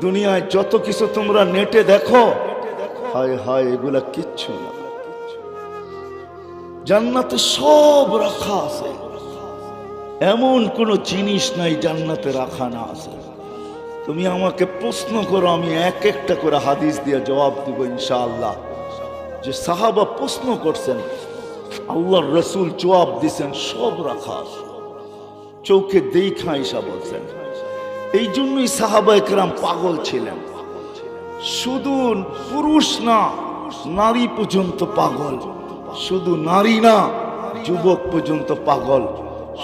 দুনিয়ায় যত কিছু তোমরা নেটে দেখো, হায় হায়, এগুলা কিচ্ছু না। জান্নাতে সব রাখা আছে। এমন কোনো জিনিস নাই জান্নাতে রাখা না আছে। তুমি আমাকে প্রশ্ন করো, আমি এক একটা করে হাদিস দিয়ে জবাব দিব ইনশাআল্লাহ। যে সাহাবা প্রশ্ন করছেন, আল্লাহর রসুল জবাব দিছেন, সব রাখা আছে। চৌকে দেখা ঈশা বলছেন। এই জন্যই সাহাবা একরাম পাগল ছিলেন। শুধু পুরুষ না, নারী পর্যন্ত পাগল। শুধু নারী না, যুবক পর্যন্ত পাগল।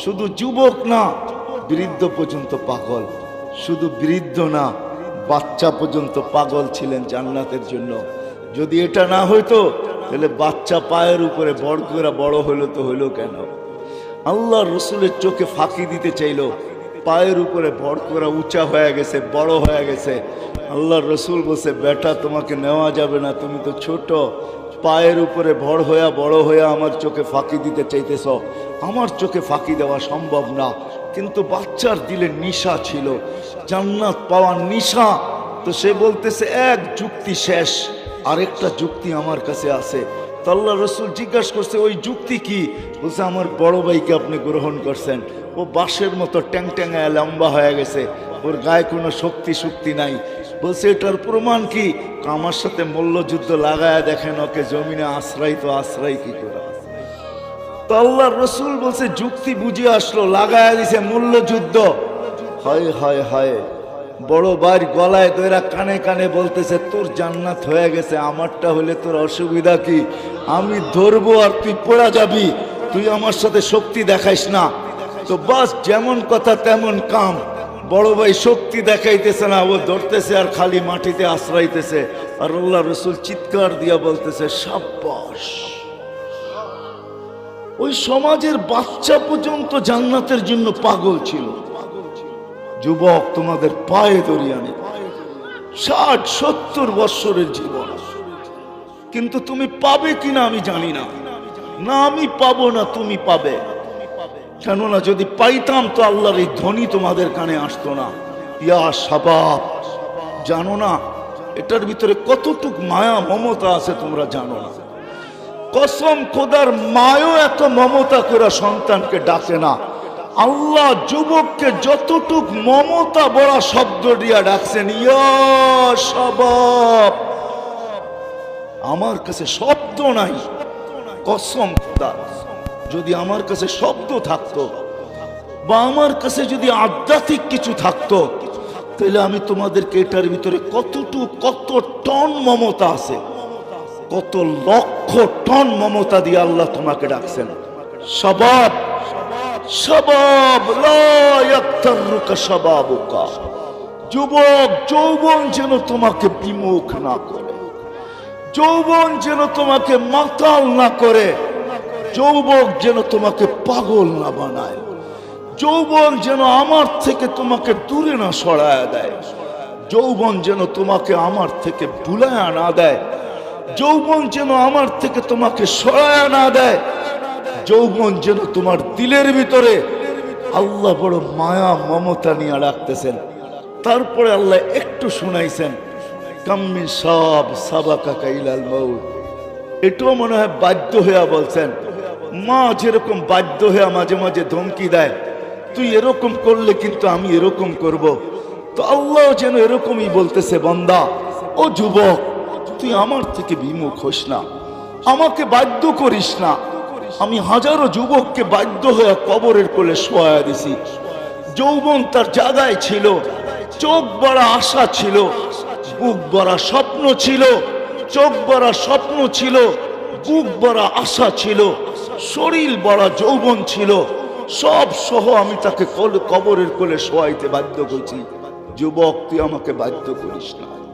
শুধু যুবক না, বৃদ্ধ পর্যন্ত পাগল। শুধু বৃদ্ধ না, বাচ্চা পর্যন্ত পাগল ছিলেন জান্নাতের জন্য। যদি এটা না হইতো, তাহলে বাচ্চা পায়ের উপরে বড় করে বড় হইল তো হইল কেন? আল্লাহ রসুলের চোখে ফাঁকি দিতে চাইলো পায়ের উপরে ভর করা উঁচা হয়ে গেছে, বড় হয়ে গেছে। আল্লাহ রসুল বসে বেটা, তোমাকে নেওয়া যাবে না, তুমি তো ছোট। পায়ের উপরে ভর হইয়া, বড় হইয়া আমার চোখে ফাঁকি দিতে চাইতেছ। আমার চোখে ফাঁকি দেওয়া সম্ভব না। কিন্তু বাচ্চার দিলে নিশা ছিল, জান্নাত পাওয়ার নিশা। তো সে বলতেছে, এক যুক্তি শেষ, আরেকটা যুক্তি আমার কাছে আছে। তো আল্লাহ রসুল জিজ্ঞাসা করছে, ওই যুক্তি কি? বলছে, আমার বড় ভাইকে আপনি গ্রহণ করছেন। ও বাঁশের মতো ট্যাং ট্যাঙায় লম্বা হয়ে গেছে। ওর গায়ে কোনো শক্তি শক্তি নাই। বলছে, এটার প্রমাণ কি? আমার সাথে মল্লযুদ্ধ লাগায় দেখেন, ওকে জমিনে আশ্রয় তো আশ্রয় কি করে? তো আল্লাহ রসুল বলছে, যুক্তি বুঝে আসলো, লাগায় দিছে মূল্যযুদ্ধ হয় হয় হয়। বড় ভাইয়ের গলায় তোরা কানে কানে বলতেছে, তোর জান্নাত হয়ে গেছে, আমারটা হলে তোর অসুবিধা কি? আমি ধরবো আর তুই পড়া যাবি। তুই আমার সাথে শক্তি দেখাইস না। তো বাস যেমন কথা তেমন কাম। বড় ভাই শক্তি দেখাইতেছে না, ও ধরতেছে আর খালি মাটিতে আশ্রাইতেছে আর আল্লাহ রসুল চিৎকার দিয়া বলতেছে সাব্বাস ওই সমাজের বাচ্চা পর্যন্ত জান্নাতের জন্য পাগল ছিল। যুবক, তোমাদের পায়ে দরিয়ানে ষাট, সত্তর বৎসরের জীবন। কিন্তু তুমি পাবে কিনা আমি জানি না। না, আমি পাবো না, তুমি পাবে। কেননা যদি পাইতাম তো আল্লাহর এই ধ্বনি তোমাদের কানে আসতো না। ইয়া সাবাব, জানো না, এটার ভিতরে কতটুক মায়া, মমতা আছে তোমরা জানো না। কসম খোদার মায়ও এত মমতা করে সন্তানকে ডাকে না। আল্লাহ যুবককে যতটুক মমতা বড়া শব্দ দিয়া ডাকছেন সবাব আমার কাছে শব্দ নাই। কসম যদি আমার কাছে শব্দ থাকতো বা আমার কাছে যদি আধ্যাত্মিক কিছু থাকতো, তাহলে আমি তোমাদেরকে এটার ভিতরে কতটুক কত টন মমতা আছে, কত লক্ষ টন মমতা দিয়ে আল্লাহ তোমাকে ডাকছেন। সবাব সবাব যুবক, যৌবন যেন তোমাকে বিমুখ না করে। যৌবন যেন তোমাকে মাতাল না করে। যৌবক যেন তোমাকে পাগল না বানায়। যৌবন যেন আমার থেকে তোমাকে দূরে না সরায় দেয়। যৌবন যেন তোমাকে আমার থেকে ভুলায় না দেয়। যৌবন যেন আমার থেকে তোমাকে সরায় না দেয়। যৌবন যেন তোমার দিলের ভিতরে। আল্লাহ বড় মায়া, মমতা নিয়ে রাখতেছেন। তারপরে আল্লাহ একটু শুনাইছেন, কাম্মি সব সাবা কাকা ইলাল মৌ এটাও মনে হয় বাধ্য হইয়া বলছেন, মা যেরকম বাধ্য হইয়া মাঝে মাঝে ধমকি দেয়, তুই এরকম করলে কিন্তু আমি এরকম করব। তো আল্লাহ যেন এরকমই বলতেছে, বন্দা, ও যুবক, তুই আমার থেকে বিমুখ হোস না। আমাকে বাধ্য করিস না। আমি হাজারো যুবককে বাধ্য হয়ে কবরের কোলে শোয়া দিছি। যৌবন তার জায়গায় ছিল, চোখ বড়া আশা ছিল, বুক বড়া স্বপ্ন ছিল, চোখ বড়া স্বপ্ন ছিল, বুক বড়া আশা ছিল, শরীর বড়া যৌবন ছিল। সব সহ আমি তাকে কবরের কোলে শোয়াইতে বাধ্য করছি। যুবক, তুই আমাকে বাধ্য করিস না।